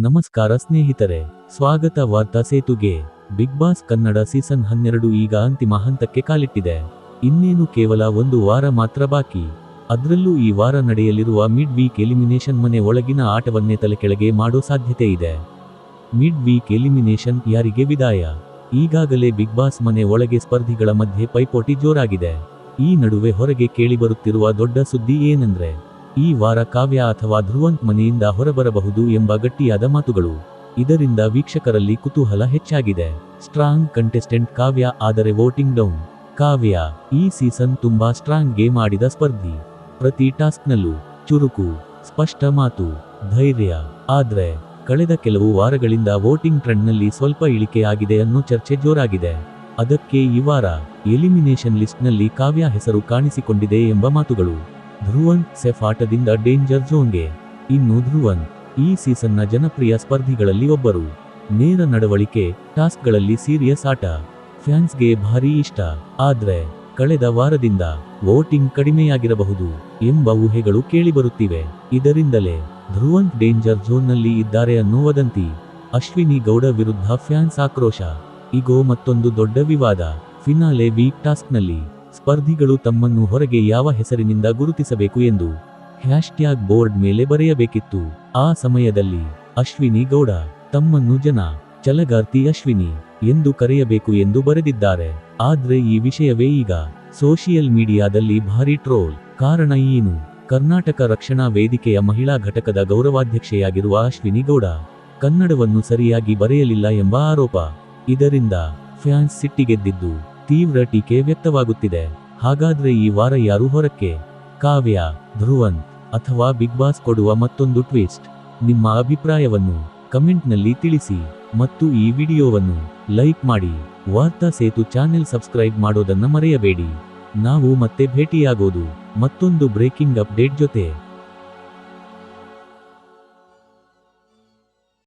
ನಮಸ್ಕಾರ ಸ್ನೇಹಿತರೆ, ಸ್ವಾಗತ ವಾರ್ತಾ ಸೇತುಗೆ, ಬಿಗ್ ಬಾಸ್ ಕನ್ನಡ ಸೀಸನ್ ಹನ್ನೆರಡು ಈಗ ಅಂತಿಮ ಹಂತಕ್ಕೆ ಕಾಲಿಟ್ಟಿದೆ. ಇನ್ನೇನು ಕೇವಲ ಒಂದು ವಾರ ಮಾತ್ರ ಬಾಕಿ. ಅದರಲ್ಲೂ ಈ ವಾರ ನಡೆಯಲಿರುವ ಮಿಡ್ ವೀಕ್ ಎಲಿಮಿನೇಷನ್ ಮನೆ ಒಳಗಿನ ಆಟವನ್ನೇ ತಲೆಕೆಳಗೆ ಮಾಡೋ ಸಾಧ್ಯತೆ ಇದೆ. ಮಿಡ್ ವೀಕ್ ಎಲಿಮಿನೇಷನ್ ಯಾರಿಗೆ ವಿದಾಯ? ಈಗಾಗಲೇ ಬಿಗ್ ಬಾಸ್ ಮನೆ ಒಳಗೆ ಸ್ಪರ್ಧಿಗಳ ಮಧ್ಯೆ ಪೈಪೋಟಿ ಜೋರಾಗಿದೆ. ಈ ನಡುವೆ ಹೊರಗೆ ಕೇಳಿಬರುತ್ತಿರುವ ದೊಡ್ಡ ಸುದ್ದಿ ಏನಂದ್ರೆ ಈ ವಾರ ಕಾವ್ಯ ಅಥವಾ ಧ್ರುವಂತ್ ಮನೆಯಿಂದ ಹೊರಬರಬಹುದು ಎಂಬ ಗಟ್ಟಿಯಾದ ಮಾತುಗಳು. ಇದರಿಂದ ವೀಕ್ಷಕರಲ್ಲಿ ಕುತೂಹಲ ಹೆಚ್ಚಾಗಿದೆ. ಸ್ಟ್ರಾಂಗ್ ಕಂಟೆಸ್ಟೆಂಟ್ ಕಾವ್ಯ ಆದರೆ ವೋಟಿಂಗ್ ಡೌನ್. ಕಾವ್ಯ, ಈ ಸೀಸನ್ ತುಂಬಾ ಸ್ಟ್ರಾಂಗ್ ಗೇಮ್ ಆಡಿದ ಸ್ಪರ್ಧಿ. ಪ್ರತಿ ಟಾಸ್ಕ್ನಲ್ಲೂ ಚುರುಕು, ಸ್ಪಷ್ಟ ಮಾತು, ಧೈರ್ಯ. ಆದ್ರೆ, ಕಳೆದ ಕೆಲವು ವಾರಗಳಿಂದ ವೋಟಿಂಗ್ ಟ್ರೆಂಡ್ನಲ್ಲಿ ಸ್ವಲ್ಪ ಇಳಿಕೆಯಾಗಿದೆ ಅನ್ನೋ ಚರ್ಚೆ ಜೋರಾಗಿದೆ. ಅದಕ್ಕೆ ಈ ವಾರ ಎಲಿಮಿನೇಷನ್ ಲಿಸ್ಟ್ನಲ್ಲಿ ಕಾವ್ಯ ಹೆಸರು ಕಾಣಿಸಿಕೊಂಡಿದೆ ಎಂಬ ಮಾತುಗಳು. ಧ್ರುವನ್ ಸೆಫ್ ಆಟದಿಂದ ಡೇಂಜರ್ ಝೋನ್ಗೆ. ಇನ್ನು ಧ್ರುವನ್ ಈ ಸೀಸನ್ನ ಜನಪ್ರಿಯ ಸ್ಪರ್ಧಿಗಳಲ್ಲಿ ಒಬ್ಬರು. ನೇರ ನಡವಳಿಕೆ, ಟಾಸ್ಕ್ಗಳಲ್ಲಿ ಸೀರಿಯಸ್ ಆಟ. ಫ್ಯಾನ್ಸ್ಗೆ ಭಾರೀ ಇಷ್ಟ. ಆದ್ರೆ, ಕಳೆದ ವಾರದಿಂದ ವೋಟಿಂಗ್ ಕಡಿಮೆಯಾಗಿರಬಹುದು ಎಂಬ ಊಹೆಗಳು ಕೇಳಿಬರುತ್ತಿವೆ. ಇದರಿಂದಲೇ ಧ್ರುವನ್ ಡೇಂಜರ್ ಝೋನ್ನಲ್ಲಿ ಇದ್ದಾರೆ ಅನ್ನೋ ವದಂತಿ. ಅಶ್ವಿನಿ ಗೌಡ ವಿರುದ್ಧ ಫ್ಯಾನ್ಸ್ ಆಕ್ರೋಶ. ಇಗೋ ಮತ್ತೊಂದು ದೊಡ್ಡ ವಿವಾದ. ಫಿನಾಲೆ ವೀಕ್ ಟಾಸ್ಕ್ನಲ್ಲಿ. ಸ್ಪರ್ಧಿಗಳು ತಮ್ಮನ್ನು ಹೊರಗೆ ಯಾವ ಹೆಸರಿನಿಂದ ಗುರುತಿಸಬೇಕು ಎಂದು ಹ್ಯಾಶ್ಟ್ಯಾಗ್ ಬೋರ್ಡ್ ಮೇಲೆ ಬರೆಯಬೇಕಿತ್ತು. ಆ ಸಮಯದಲ್ಲಿ ಅಶ್ವಿನಿ ಗೌಡ ತಮ್ಮನ್ನು ಜನ ಚಲಗಾರ್ತಿ ಅಶ್ವಿನಿ ಎಂದು ಕರೆಯಬೇಕು ಎಂದು ಬರೆದಿದ್ದಾರೆ. ಆದ್ರೆ ಈ ವಿಷಯವೇ ಈಗ ಸೋಷಿಯಲ್ ಮೀಡಿಯಾದಲ್ಲಿ ಭಾರಿ ಟ್ರೋಲ್. ಕಾರಣ ಏನು? ಕರ್ನಾಟಕ ರಕ್ಷಣಾ ವೇದಿಕೆಯ ಮಹಿಳಾ ಘಟಕದ ಗೌರವಾಧ್ಯಕ್ಷೆಯಾಗಿರುವ ಅಶ್ವಿನಿ ಗೌಡ ಕನ್ನಡವನ್ನು ಸರಿಯಾಗಿ ಬರೆಯಲಿಲ್ಲ ಎಂಬ ಆರೋಪ. ಇದರಿಂದ ಫ್ಯಾನ್ಸ್ ಸಿಟ್ಟಿಗೆದ್ದಿದ್ದು ತೀವ್ರ ಟೀಕೆ ವ್ಯಕ್ತವಾಗುತ್ತಿದೆ. ಹಾಗಾದ್ರೆ ಈ ವಾರ ಯಾರು ಹೊರಕ್ಕೆ? ಕಾವ್ಯ ಧ್ರುವನ್ ಅಥವಾ ಬಿಗ್ ಬಾಸ್ ಕೊಡುವ ಮತ್ತೊಂದು ಟ್ವಿಸ್ಟ್. ನಿಮ್ಮ ಅಭಿಪ್ರಾಯವನ್ನು ಕಮೆಂಟ್ನಲ್ಲಿ ತಿಳಿಸಿ ಮತ್ತು ಈ ವಿಡಿಯೋವನ್ನು ಲೈಕ್ ಮಾಡಿ. ವಾರ್ತಾ ಸೇತು ಚಾನೆಲ್ ಸಬ್ಸ್ಕ್ರೈಬ್ ಮಾಡೋದನ್ನ ಮರೆಯಬೇಡಿ. ನಾವು ಮತ್ತೆ ಭೇಟಿಯಾಗೋದು ಮತ್ತೊಂದು ಬ್ರೇಕಿಂಗ್ ಅಪ್ಡೇಟ್ ಜೊತೆ.